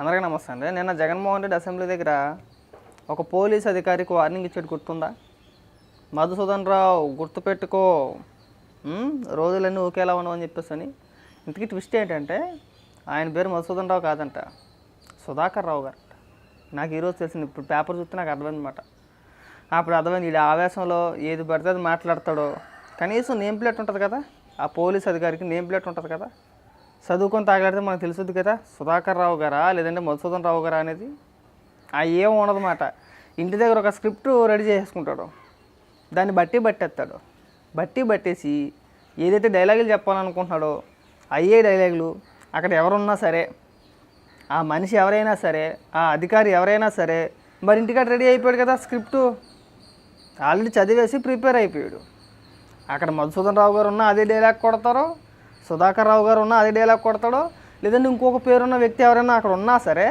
అందరికీ నమస్తే అండి. నిన్న జగన్మోహన్ రెడ్డి అసెంబ్లీ దగ్గర ఒక పోలీస్ అధికారికి వార్నింగ్ ఇచ్చాడు గుర్తుందా? మధుసూదన్ రావు గుర్తుపెట్టుకో రోజులన్నీ ఒకేలా ఉండవు అని చెప్పేసి అని. ఇంతకీ ట్విస్ట్ ఏంటంటే ఆయన పేరు మధుసూదన్ రావు కాదంట సుధాకర్ రావు గారు. నాకు ఈరోజు తెలిసింది ఇప్పుడు పేపర్ చూస్తే నాకు అర్థమైందన్నమాట అప్పుడు అర్థమైంది వీడి ఆవేశంలో ఏది పడితే అది మాట్లాడతాడో. కనీసం నేమ్ ప్లేట్ ఉంటుంది కదా ఆ పోలీస్ అధికారికి నేమ్ ప్లేట్ ఉంటుంది కదా. చదువుకొని తాగలాడితే మనకు తెలుసుద్ది కదా. సుధాకర్ రావు గారా? లేదంటే మధుసూదన్ రావు గారా అనేది? ఆ ఏం ఉండదన్నమాట ఇంటి దగ్గర ఒక స్క్రిప్ట్ రెడీ చేసుకుంటాడు దాన్ని బట్టి బట్టేస్తాడు బట్టి బట్టేసి ఏదైతే డైలాగులు చెప్పాలనుకుంటున్నాడో అయ్యే డైలాగులు అక్కడ ఎవరున్నా సరే ఆ మనిషి ఎవరైనా సరే ఆ అధికారి ఎవరైనా సరే మరి ఇంటికాడ రెడీ అయిపోయాడు కదా స్క్రిప్ట్. ఆల్రెడీ చదివేసి ప్రిపేర్ అయిపోయాడు. అక్కడ మధుసూదన్ రావు గారు ఉన్న అదే డైలాగ్ కొడతారో సుధాకర్ రావు గారు ఉన్నా అదే డైలాగ్ కొడతాడో? లేదంటే ఇంకొక పేరున్న వ్యక్తి ఎవరైనా అక్కడ ఉన్నా సరే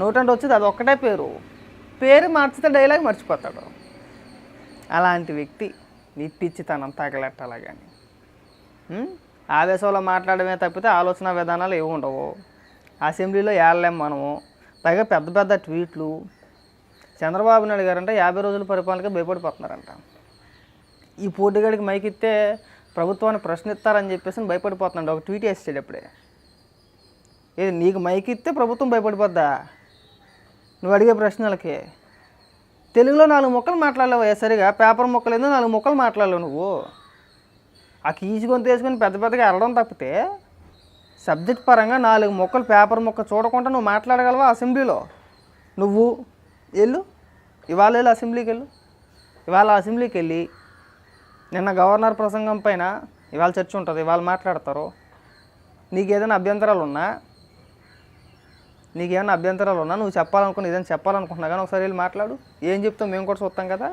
నోటంటే వచ్చేది అది ఒక్కటే పేరు. పేరు మార్చితే డైలాగ్ మర్చిపోతాడు. అలాంటి వ్యక్తి నీ పిచ్చితనం తగలెట్టాలా కానీ ఆవేశంలో మాట్లాడమే తప్పితే ఆలోచన విధానాలు ఏమి ఉండవు. అసెంబ్లీలో ఏళ్ళలేం మనము. పైగా పెద్ద పెద్ద ట్వీట్లు. చంద్రబాబు నాయుడు గారంటే యాభై రోజుల పరిపాలనకి భయపడిపోతున్నారంట. ఈ పోటీగాడికి మైకిస్తే ప్రభుత్వాన్ని ప్రశ్నిస్తారని చెప్పేసి భయపడిపోతున్నాడు. ఒక ట్వీట్ వేసాడు అప్పుడే. ఏది నీకు మైక్ ఇస్తే ప్రభుత్వం భయపడిపోద్దా? నువ్వు అడిగే ప్రశ్నలకి. తెలుగులో నాలుగు మొక్కలు మాట్లాడలేవు సరిగా. పేపర్ మొక్కలు ఏందో నాలుగు మొక్కలు మాట్లాడలేవు నువ్వు. ఆ కీచుకొని తీసుకొని వేసుకొని పెద్ద పెద్దగా వెళ్ళడం తప్పితే సబ్జెక్ట్ పరంగా నాలుగు మొక్కలు పేపర్ మొక్క చూడకుండా నువ్వు మాట్లాడగలవా అసెంబ్లీలో? నువ్వు వెళ్ళు. ఇవాళ వెళ్ళు అసెంబ్లీకి వెళ్ళు. ఇవాళ అసెంబ్లీకి వెళ్ళి నిన్న గవర్నర్ ప్రసంగం పైన ఇవాళ చర్చ ఉంటుంది ఇవాళ మాట్లాడతారు. నీకు ఏదైనా అభ్యంతరాలు ఉన్నా నీకేమైనా అభ్యంతరాలు ఉన్నా నువ్వు చెప్పాలనుకున్న ఏదైనా చెప్పాలనుకుంటున్నా కానీ ఒకసారి వెళ్ళి మాట్లాడు. ఏం చెప్తాం మేము కూడా చూస్తాం కదా.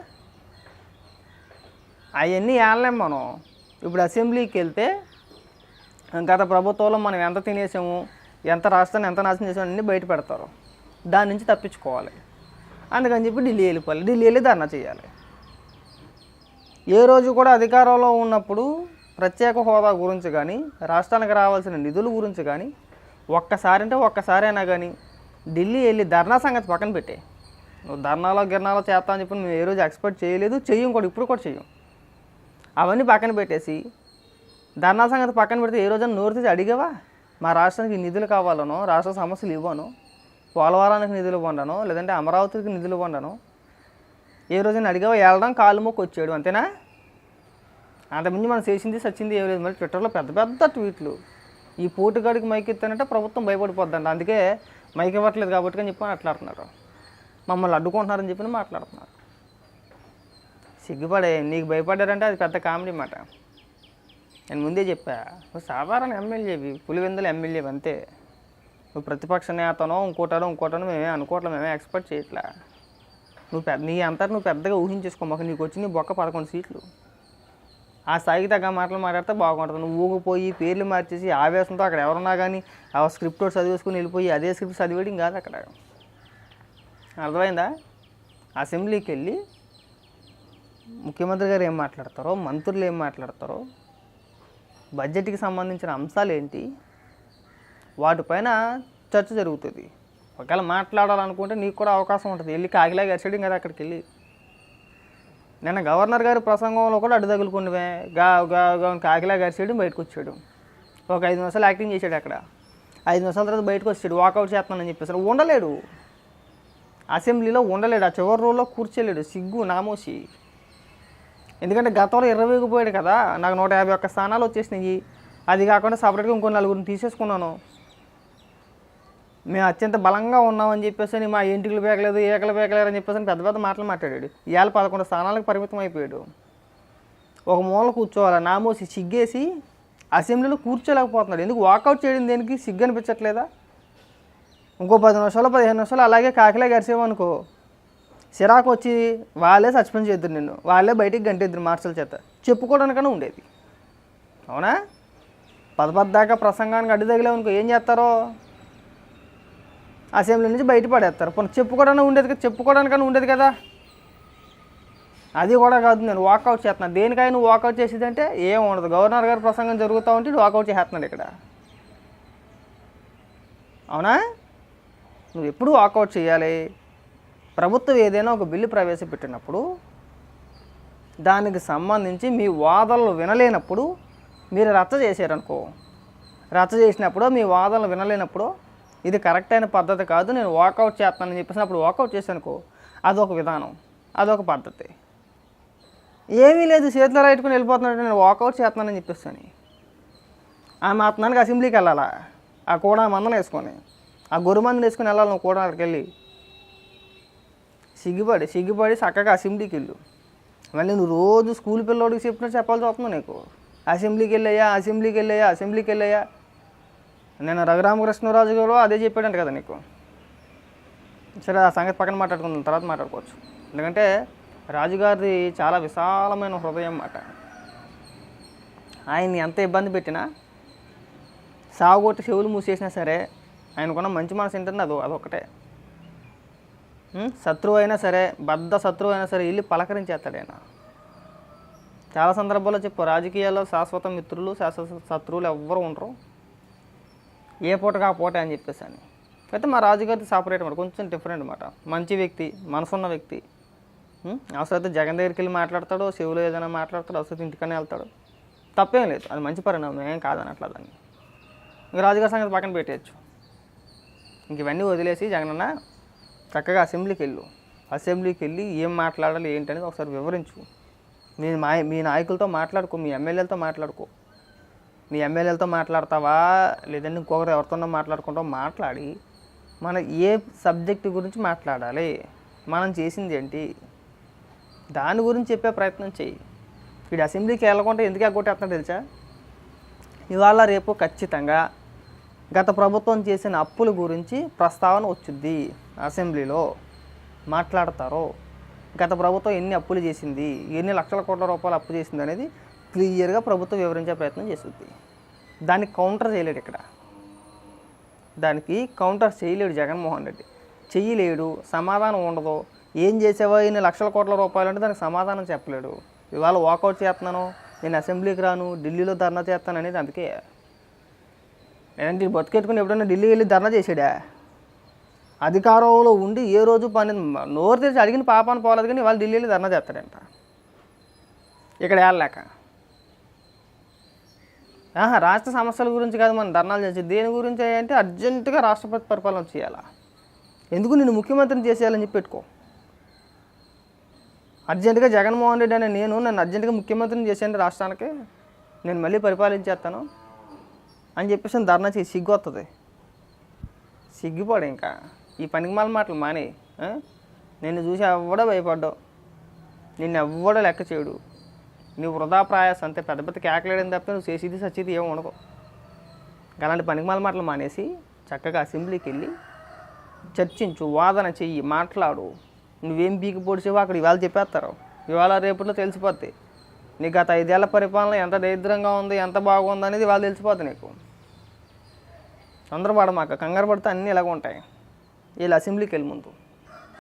అవన్నీ ఏళ్ళం మనం. ఇప్పుడు అసెంబ్లీకి వెళ్తే గత ప్రభుత్వంలో మనం ఎంత తినేసాము ఎంత రాష్ట్రాన్ని ఎంత నాశనం చేసాము అన్నీ బయట పెడతారు. దాని నుంచి తప్పించుకోవాలి. అందుకని చెప్పి ఢిల్లీ వెళ్ళిపోవాలి. ఢిల్లీ వెళ్ళి ధర్నా చేయాలి. ఏ రోజు కూడా అధికారంలో ఉన్నప్పుడు ప్రత్యేక హోదా గురించి కానీ రాష్ట్రానికి రావాల్సిన నిధుల గురించి కానీ ఒక్కసారి అంటే ఒక్కసారైనా కానీ ఢిల్లీ వెళ్ళి ధర్నా సంగతి పక్కన పెట్టే. నువ్వు ధర్నాలో గిర్నాలో చేస్తా అని చెప్పి నువ్వు ఏ రోజు ఎక్స్పెక్ట్ చేయలేదు చెయ్యం కూడా ఇప్పుడు కూడా చెయ్యం. అవన్నీ పక్కన పెట్టేసి ధర్నా సంగతి పక్కన పెడితే ఏ రోజైనా నోరు తీసి అడిగావా? మా రాష్ట్రానికి నిధులు కావాలనో రాష్ట్ర సమస్యలు ఇవ్వను పోలవరానికి నిధులు పొందను లేదంటే అమరావతికి నిధులు పొందను ఏ రోజైనా అడిగావో? వెళ్ళడం కాలు మొక్కు వచ్చాడు అంతేనా? అంతకుముందు మనం చేసింది సచ్చింది ఏం లేదు మరి. ట్విట్టర్లో పెద్ద పెద్ద ట్వీట్లు. ఈ పోటుగాడికి మైక్ ఇస్తానంటే ప్రభుత్వం భయపడిపోద్దండి అందుకే మైక్ ఇవ్వట్లేదు కాబట్టి అని చెప్పి మాట్లాడుతున్నారు. మమ్మల్ని అడ్డుకుంటున్నారని చెప్పి మాట్లాడుతున్నారు. సిగ్గుపడే నీకు భయపడ్డారంటే అది పెద్ద కామెడీ మాట. నేను ముందే చెప్పా నువ్వు సాధారణ ఎమ్మెల్యేవి పులివెందుల ఎమ్మెల్యేవి అంతే. నువ్వు ప్రతిపక్ష నేతనో ఇంకోటనో ఇంకోటనో మేమే అనుకోవట్లే మేమే ఎక్స్పెక్ట్ చేయట్లే. నువ్వు పెద్ద నీ అంతా నువ్వు పెద్దగా ఊహించేసుకో మాకు. నీకు వచ్చి నీ బొక్క పదకొండు సీట్లు. ఆ స్థాయికి తగ్గ మాటలు మాట్లాడితే బాగుంటుంది. నువ్వు ఊగిపోయి పేర్లు మార్చేసి ఆవేశంతో అక్కడ ఎవరున్నా కానీ ఆ స్క్రిప్ట్ ఒకటి చదివేసుకుని వెళ్ళిపోయి అదే స్క్రిప్ట్ చదివేయడం కాదు అక్కడ. అర్థమైందా? అసెంబ్లీకి వెళ్ళి ముఖ్యమంత్రి గారు ఏం మాట్లాడతారో మంత్రులు ఏం మాట్లాడతారో బడ్జెట్కి సంబంధించిన అంశాలు ఏంటి వాటిపైన చర్చ జరుగుతుంది. ఒకవేళ మాట్లాడాలనుకుంటే నీకు కూడా అవకాశం ఉంటుంది. వెళ్ళి కాకిలాగా అరిచేయడం కదా అక్కడికి వెళ్ళి. నిన్న గవర్నర్ గారి ప్రసంగంలో కూడా అడ్డు తగులుకున్నవే. గా గా కాకిలాగా అరిచేయడం బయటకు వచ్చాడు ఒక ఐదు నిమిషాలు యాక్టింగ్ చేశాడు అక్కడ. ఐదు నిమిషాల తర్వాత బయటకు వచ్చాడు. వాకౌట్ చేస్తున్నానని చెప్పేసి. ఉండలేడు. అసెంబ్లీలో ఉండలేడు. ఆ చివరి రోజులో కూర్చోలేడు. సిగ్గు నామోసి ఎందుకంటే గతంలో ఇరవైకి పోయాడు కదా. నాకు నూట యాభై ఒక్క స్థానాలు వచ్చేసినాయి. అది కాకుండా సపరేట్గా ఇంకో నలుగురిని తీసేసుకున్నాను. మేము అత్యంత బలంగా ఉన్నామని చెప్పేసి అని మా ఇంటికి పేకలేదు ఏకలు పేకలేరు అని చెప్పేసి అని పెద్ద పెద్ద మాటలు మాట్లాడాడు. ఇవాళ పదకొండు స్థానాలకు పరిమితం అయిపోయాడు. ఒక మూల కూర్చోవాలి? నామోసి సిగ్గేసి అసెంబ్లీలో కూర్చోలేకపోతున్నాడు. ఎందుకు వాకౌట్ చేయడం దేనికి? సిగ్గు అనిపించట్లేదా? ఇంకో పది నిమిషాలు పదిహేను నిమిషాలు అలాగే కాకిలా గరిసేవనుకో సిరాకు వచ్చి వాళ్ళే సస్పెండ్ చేద్దరు నిన్ను. వాళ్ళే బయటికి గంటేద్దరు మార్షల్ చేత. చెప్పుకోవడానికనే ఉండేది. అవునా? పదపద్దాకా ప్రసంగానికి అడ్డు తగిలేవనుకో ఏం చేస్తారో? అసెంబ్లీ నుంచి బయటపడేస్తారు. పోనీ చెప్పుకోవడానికి ఉండేది కదా చెప్పుకోవడానికైనా ఉండేది కదా. అది కూడా కాదు నేను వాకౌట్ చేస్తున్నాను దేనికైనా వాకౌట్ చేసేదంటే ఏం ఉండదు. గవర్నర్ గారి ప్రసంగం జరుగుతూ ఉంటే వాకౌట్ చేస్తున్నాడు ఇక్కడ. అవునా? నువ్వు ఎప్పుడు వాకౌట్ చేయాలి? ప్రభుత్వం ఏదైనా ఒక బిల్లు ప్రవేశపెట్టినప్పుడు దానికి సంబంధించి మీ వాదనలు వినలేనప్పుడు మీరు రచ్చ చేశారనుకో రచ్చ చేసినప్పుడు మీ వాదనలు వినలేనప్పుడు ఇది కరెక్ట్ అయిన పద్ధతి కాదు నేను వాకౌట్ చేస్తానని చెప్పేసి అప్పుడు వాకౌట్ చేశానుకో అదొక విధానం అదొక పద్ధతి. ఏమీ లేదు చేతిలో రైట్టుకుని వెళ్ళిపోతున్నాడు నేను వాకౌట్ చేస్తానని చెప్పేస్తాను. ఆ మాత్రానికి అసెంబ్లీకి వెళ్ళాలా? ఆ కూడా మందన వేసుకొని ఆ గొర్రె మందన వేసుకొని వెళ్ళాలి నువ్వు కూడా అక్కడికి వెళ్ళి. సిగ్గుపడి సిగ్గుపడి చక్కగా అసెంబ్లీకి వెళ్ళు. మళ్ళీ నువ్వు రోజు స్కూల్ పిల్లోడికి చెప్పినట్టు చెప్పాల్సి వస్తుంది నీకు. అసెంబ్లీకి వెళ్ళాయా అసెంబ్లీకి వెళ్ళాయా అసెంబ్లీకి వెళ్ళాయా నేను రఘురామకృష్ణరాజు గారు అదే చెప్పాడంట కదా నీకు. సరే ఆ సంగతి పక్కన మాట్లాడుకుందాం తర్వాత మాట్లాడుకోవచ్చు. ఎందుకంటే రాజుగారిది చాలా విశాలమైన హృదయం అన్నమాట ఆయన్ని ఎంత ఇబ్బంది పెట్టినా సాగుగొట్టి చెవులు మూసేసినా సరే ఆయనకున్న మంచి మనసు ఏంటంటే అది అదొకటే శత్రువు అయినా సరే బద్ద శత్రువు అయినా సరే వెళ్ళి పలకరించేస్తాడు ఆయన. చాలా సందర్భాల్లో చెప్పు రాజకీయాల్లో శాశ్వత మిత్రులు శాశ్వత శత్రువులు ఎవ్వరు ఉండరు. ఏ పూట ఆ పూట అని చెప్పేసి అని అయితే మా రాజుగారితో సపరేట్ అనమాట కొంచెం డిఫరెంట్ అనమాట మంచి వ్యక్తి మనసున్న వ్యక్తి. ఉం? అవసరమైతే జగన్ దగ్గరికి వెళ్ళి మాట్లాడతాడు శివులు ఏదైనా మాట్లాడతాడు అవసరం ఇంటికనే వెళ్తాడు. తప్పేం లేదు అది మంచి పరిణామం ఏం కాదని అట్లా దాన్ని. ఇంక రాజుగారి సంగతి పక్కన పెట్టేయచ్చు. ఇంక ఇవన్నీ వదిలేసి జగనన్న చక్కగా అసెంబ్లీకి వెళ్ళు. అసెంబ్లీకి వెళ్ళి ఏం మాట్లాడాలి ఏంటనేది ఒకసారి వివరించు. మీ మా మీ నాయకులతో మాట్లాడుకో మీ ఎమ్మెల్యేలతో మాట్లాడుకో. మీ ఎమ్మెల్యేలతో మాట్లాడతావా? లేదంటే ఇంకొకరు ఎవరితోనో మాట్లాడుకుంటావు? మాట్లాడి మన ఏ సబ్జెక్టు గురించి మాట్లాడాలి? మనం చేసింది ఏంటి? దాని గురించి చెప్పే ప్రయత్నం చేయి. వీడు అసెంబ్లీకి వెళ్ళకుండా ఎందుకు ఎగ్గొట్టేస్తున్నా తెలుసా? ఇవాళ రేపు ఖచ్చితంగా గత ప్రభుత్వం చేసిన అప్పుల గురించి ప్రస్తావన వచ్చింది అసెంబ్లీలో. మాట్లాడతారు? గత ప్రభుత్వం ఎన్ని అప్పులు చేసింది? ఎన్ని లక్షల కోట్ల రూపాయలు అప్పు చేసింది అనేది క్లియర్గా ప్రభుత్వం వివరించే ప్రయత్నం చేస్తుంది. దానికి కౌంటర్ చేయలేడు ఇక్కడ. దానికి కౌంటర్ చేయలేడు జగన్మోహన్ రెడ్డి. చేయలేడు సమాధానం ఉండదు. ఏం చేసేవా ఇన్ని లక్షల కోట్ల రూపాయలు అంటే దానికి సమాధానం చెప్పలేడు. ఇవాళ వాకౌట్ చేస్తున్నాను నేను అసెంబ్లీకి రాను ఢిల్లీలో ధర్నా చేస్తాను అనేది అందుకే. నేను ఈ బతికెట్టుకుని ఎప్పుడైనా ఢిల్లీ వెళ్ళి ధర్నా చేసాడా? అధికారంలో ఉండి ఏ రోజు పని నోరు తెరిచి అడిగిన పాపాన్ని పోలేదు కానీ వాళ్ళు ఢిల్లీ వెళ్ళి ధర్నా చేస్తాడంట. ఇక్కడ వెళ్ళలేక రాష్ట్ర సమస్యల గురించి కాదు మనం ధర్నాలు చేసి దేని గురించి అంటే అర్జెంటుగా రాష్ట్రపతి పరిపాలన చేయాలా? ఎందుకు నేను ముఖ్యమంత్రిని చేసేయాలని చెప్పి పెట్టుకో? అర్జెంటుగా జగన్మోహన్ రెడ్డి అనే నేను నన్ను అర్జెంటుగా ముఖ్యమంత్రిని చేసేయండి రాష్ట్రానికి నేను మళ్ళీ పరిపాలించేస్తాను అని చెప్పేసి ధర్నా చేసి సిగ్గు వస్తుంది సిగ్గుపడు ఇంకా. ఈ పనికి మాల మాటలు మానే నిన్ను చూసి ఎవ్వడో భయపడ్డావు. నిన్ను ఎవ్వడో లెక్క చేయడు. నువ్వు వృధా ప్రయాసం అంతే పెద్ద పెద్ద కేకలేయడం తప్ప నువ్వు చేసేది సచ్చేది ఏమి ఉండకు. అలాంటి పనికిమాల మాటలు మానేసి చక్కగా అసెంబ్లీకి వెళ్ళి చర్చించు వాదన చెయ్యి మాట్లాడు. నువ్వేం పీకి పొడిచేవో అక్కడ ఇవాళ చెప్పేస్తారు. ఇవాళ రేపట్లో తెలిసిపోద్ది. నీకు గత ఐదేళ్ళ పరిపాలన ఎంత దరిద్రంగా ఉంది ఎంత బాగుంది అనేది ఇవాళ తెలిసిపోద్ది నీకు. తొందరపడమాక కంగారు పడితే అన్నీ ఇలాగ ఉంటాయి. వీళ్ళు అసెంబ్లీకి వెళ్ళి ముందు.